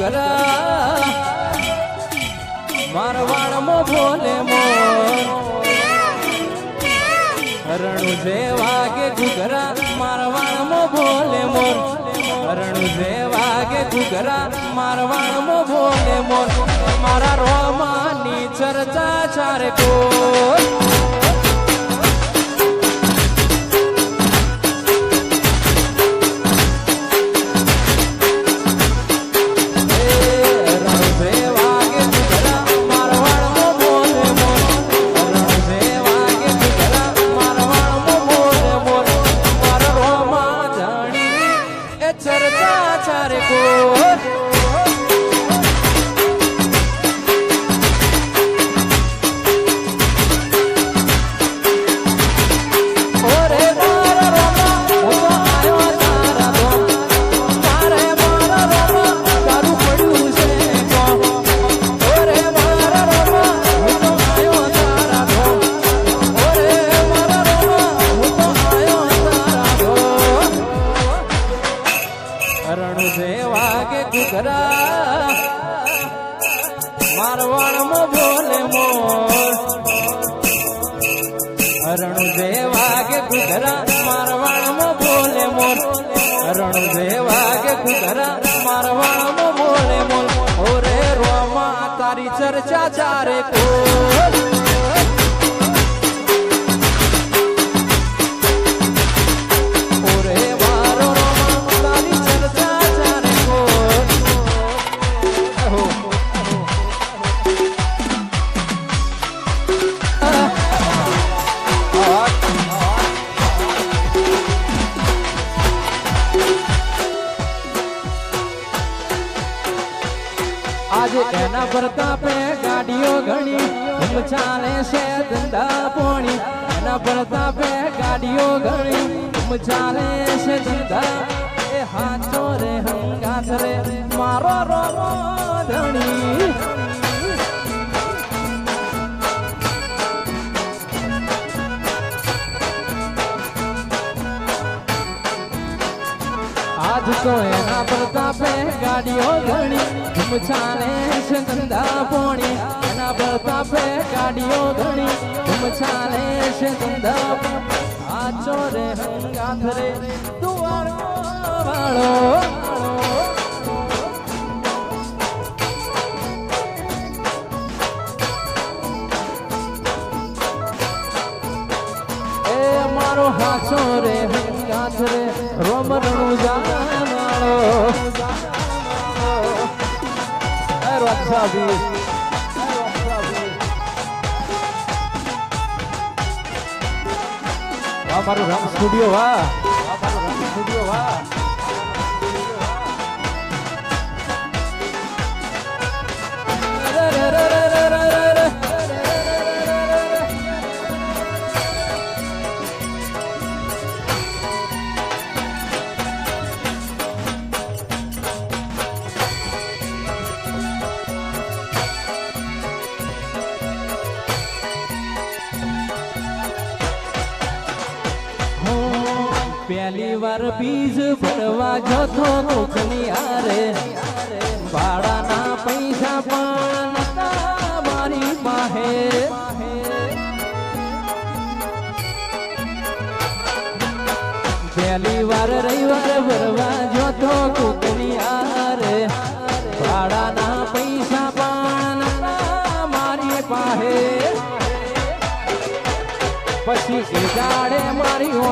ઘુઘરા મારવાડમાં ભોલે મો રણુ જે વાગે ઘુઘરા મારવાડમાં ભોલે મોર. રણુ જે વાગે ઘુઘરા મારવાડમાં ભોલે મોર. મારા રોમાની ચર્ચા ચાર કોર. તારી ચર્ચા ચારે કોર. ઘણી ધૂમ ચાલે છે ધંધા પોણી. એના પ્રતાપે ગાડીઓ ઘણી ધૂમ ચાલે છે ધંધા. એ હાચો રે, હંગાત રે. મારો રોમો ધણી. આજ તો એના પ્રતાપે ગાડીઓ ઘણી ધૂમ ચાલે છે ધંધા પોણી. એના પ્રતાપે ગાડીઓ ઘણી ધૂમ ચાલે છે ધંધા. આચો રે હંગાથ રે દુવાળો વાળો મારું રંગ સ્ટુડિયો વાહ મારું રામ સ્ટુડિયો વાહ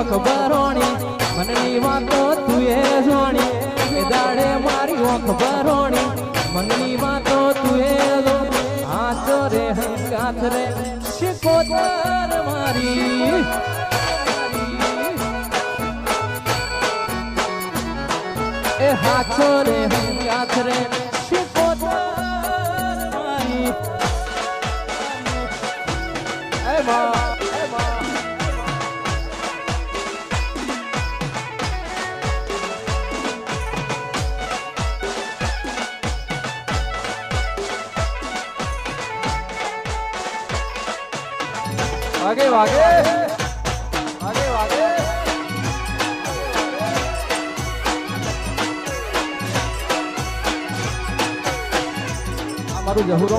ભરોણી, મનની વાતો તું એ જોણી. એ દાડે મારી ઓંખ ભરોણી, મનની વાતો તું એ જોણી. હાથ રે હંગાથ રે, શિકોતર મારી. એ હાથો રે હંગાથ રે વાગે વાગે. મારું જહુરો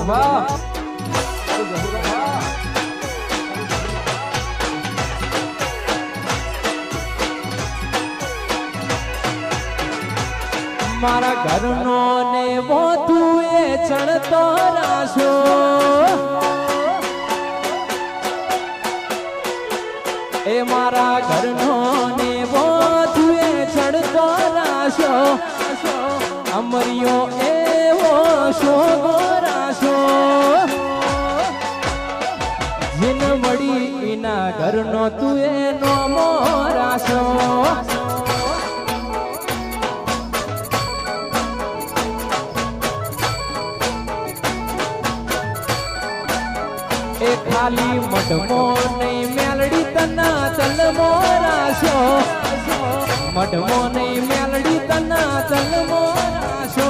મારા ઘરનો ને વધુ એ ચણતો રાશો. મારા ઘરનો ને તું એ ચડતો રાશો. અમરિયો એવો શોભો રાશો. જીન મળી એના ઘરનો તું એનો મોરાશો ખાલી નહીં મેલડી તના તલમો રાશો મઢમો નહીં મેલડી તના તલમો રાશો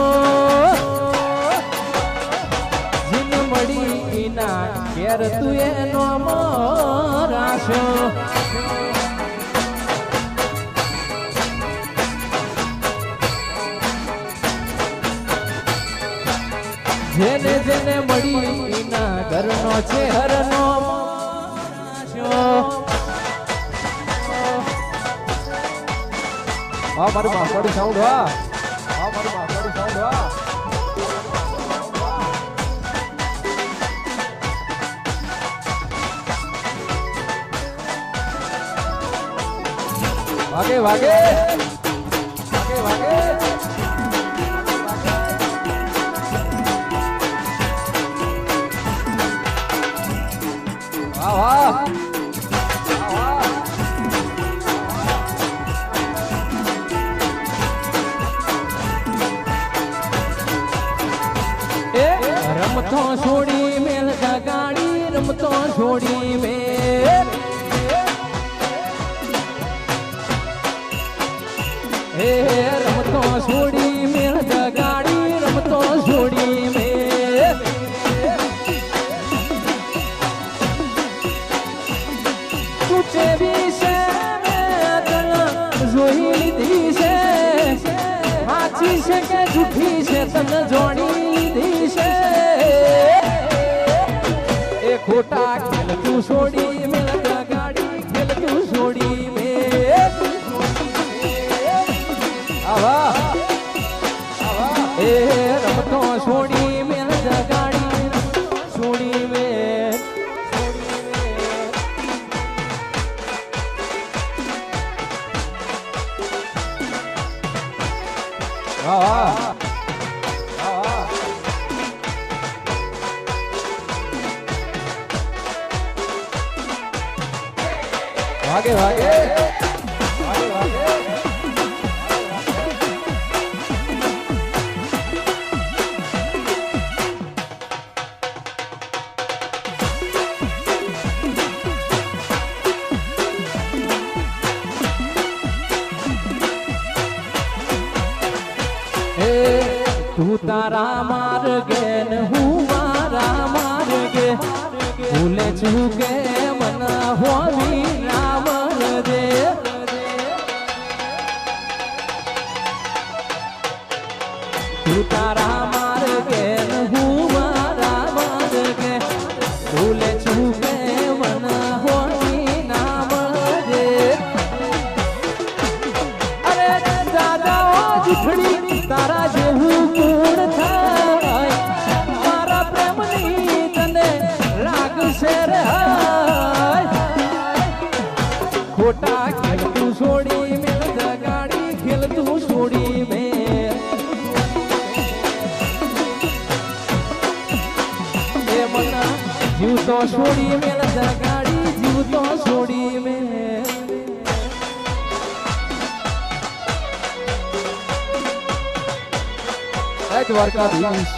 જીન મળી ઈના ઘેર તું એનો રાશો જેને જેને મળી એના ઘરનો છે હરનો હા મારું માફાડી સાઉન્ડ હા. હા મારું માફાડી સાઉન્ડ હા. વાગે વાગે. વાગે વાગે. તને જોડી લીધી છે. એ ખોટા ખેલ તું છોડી ગાડી જીવ તો છોડી મેલ એ દ્વારકાધીશ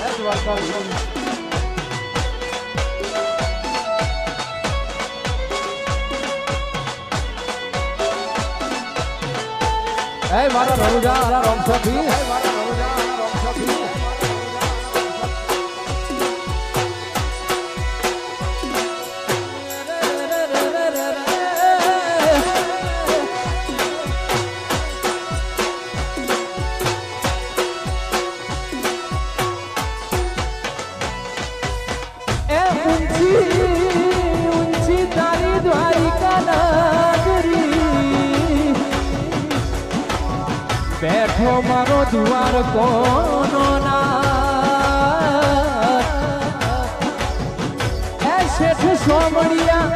એ દ્વારકાધીશ એ મારા રણુજા મારા રમસભી એ મારા દ્વાર કોનો ના. શેઠ સોમણિયા,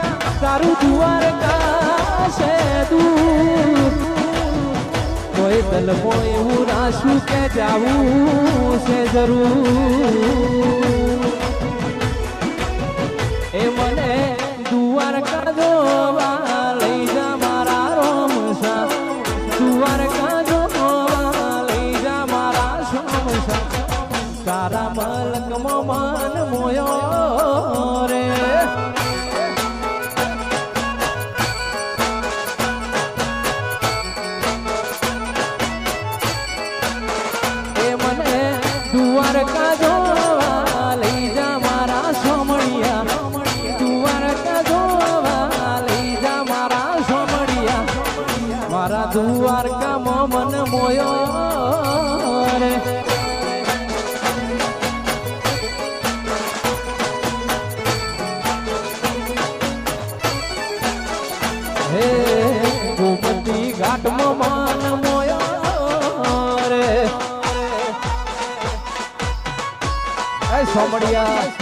તારું દુવાર કાશે દૂર. કોઈ દલમો એવું રાશું કે જાવું છે જરૂર. એ મને દુવાર જોવા જોવા લઈ જા સોમડિયા.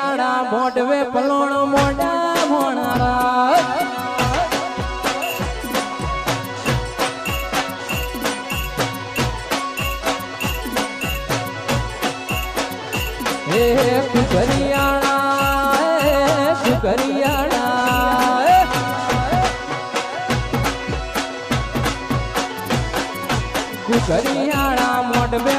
ઘરિયાળા મોઢવે પલોણ મોઢા મોણારા એ કુકરિયાણા કુકરિયાણા કુકરિયાણા મોઢવે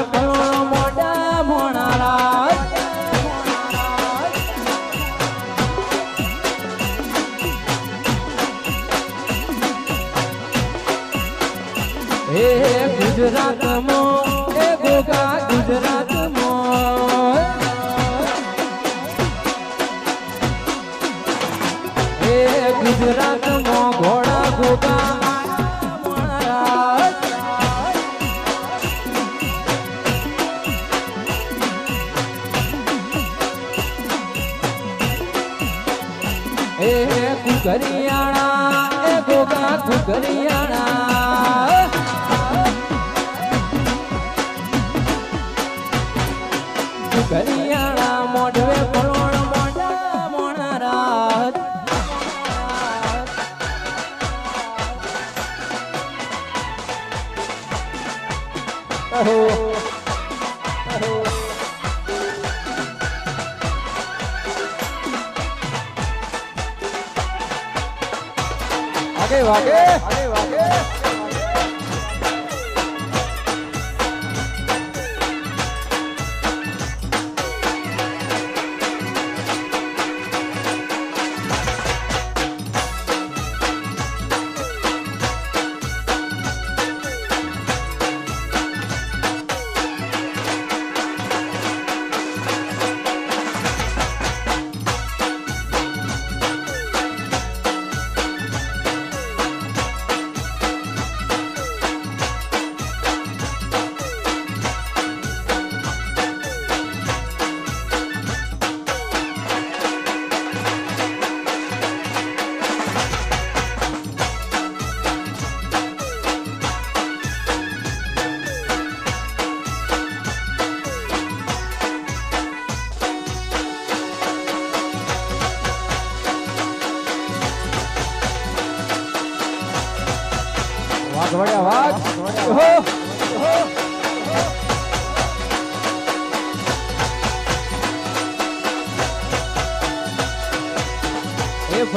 એ ગુજરાતમાં એ ગોગા ગુજરાતમાં. એ ગુજરાતમાં, ઘોડા ગોગા મહારાજ એ કુકરિયાણા એ ગોગા કુકરિયાણા.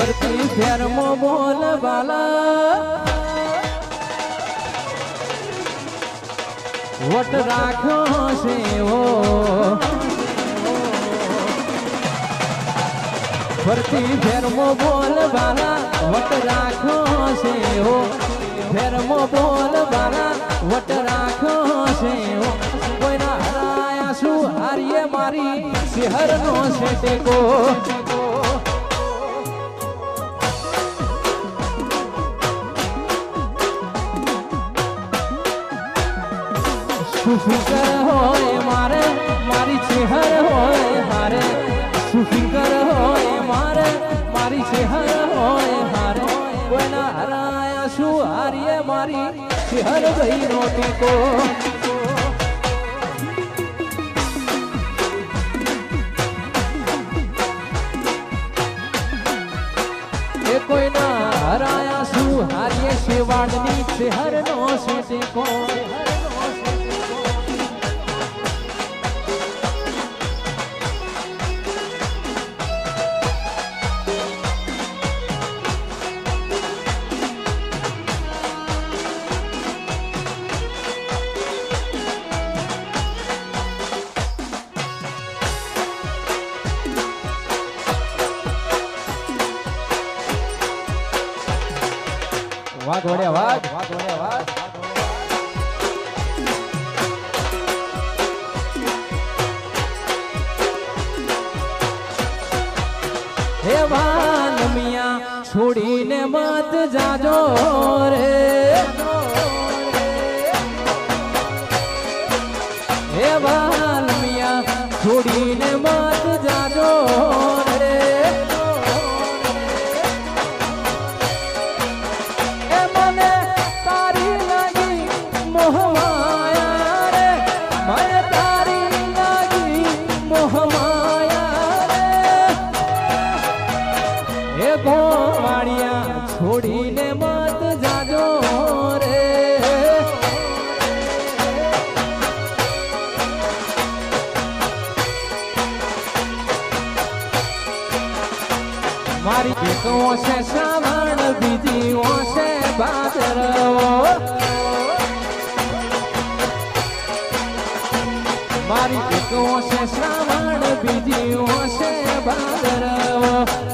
ફરતી ફેરમો બોલ બાલા વટ રાખ્યો છે ઓ ફરતી ફેરમો બોલ બાલા વટ રાખો છે હો ફેરમો બોલ બાલા વટ રાખો છે હો કોઈના હરાયા શું હારીએ મારી શહેરનો છે ટેકો સુફિકર હોય મારે, મારી ચેહર હોય મારે. સુફિકર હોય મારે, મારી ચેહર હોય મારે. કોઈના હરાયા શું હારીએ મારી? ચેહર ભાઈ નો ટેકો કોઈના હરાયા શું હારીએ? શિવાડની ચેહર નો છે ટેકો હે મિયા છોડીને મત જાજો રે. એ ગોવાળિયા, છોડીને મત જાજો રે. મારી એક ઓશે શ્રાવણ બીજી ઓશે ભાદરવો. મારી એક ઓશે શ્રાવણ બીજી ઓશે ભાદરવો.